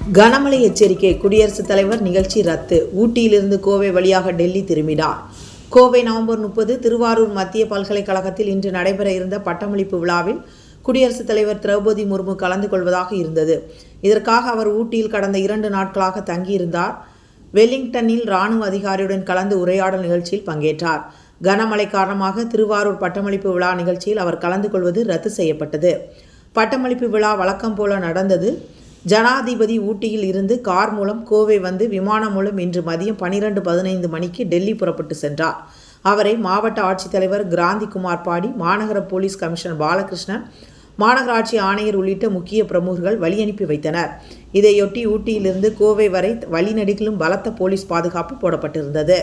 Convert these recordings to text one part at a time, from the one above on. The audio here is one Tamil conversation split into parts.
கனமழை எச்சரிக்கை. குடியரசுத் தலைவர் நிகழ்ச்சி ரத்து. ஊட்டியிலிருந்து கோவை வழியாக டெல்லி திரும்பினார். கோவை நவம்பர் முப்பது திருவாரூர் மத்திய பல்கலைக்கழகத்தில் இன்று நடைபெற இருந்த பட்டமளிப்பு விழாவில் குடியரசுத் தலைவர் திரௌபதி முர்மு கலந்து கொள்வதாக இருந்தது. இதற்காக அவர் ஊட்டியில் கடந்த இரண்டு நாட்களாக தங்கியிருந்தார். வெல்லிங்டனில் ராணுவ அதிகாரியுடன் கலந்து உரையாடல் நிகழ்ச்சியில் பங்கேற்றார். கனமழை காரணமாக திருவாரூர் பட்டமளிப்பு விழா நிகழ்ச்சியில் அவர் கலந்து கொள்வது ரத்து செய்யப்பட்டது. பட்டமளிப்பு விழா வழக்கம் போல நடந்தது. ஜனாதிபதி ஊட்டியில் இருந்து கார் மூலம் கோவை வந்து விமானம் மூலம் இன்று மதியம் பனிரெண்டு பதினைந்து மணிக்கு டெல்லி புறப்பட்டு சென்றார். அவரை மாவட்ட ஆட்சித்தலைவர் கிராந்தி குமார் பாடி மாநகர போலீஸ் கமிஷனர் பாலகிருஷ்ணன் மாநகராட்சி ஆணையர் உள்ளிட்ட முக்கிய பிரமுகர்கள் வழியனுப்பி வைத்தனர். இதையொட்டி ஊட்டியிலிருந்து கோவை வரை வழிநெடுகிலும் பலத்த போலீஸ் பாதுகாப்பு போடப்பட்டிருந்தது.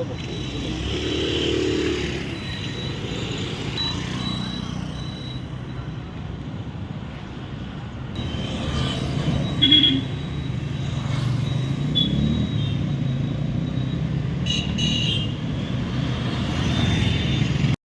Vamos.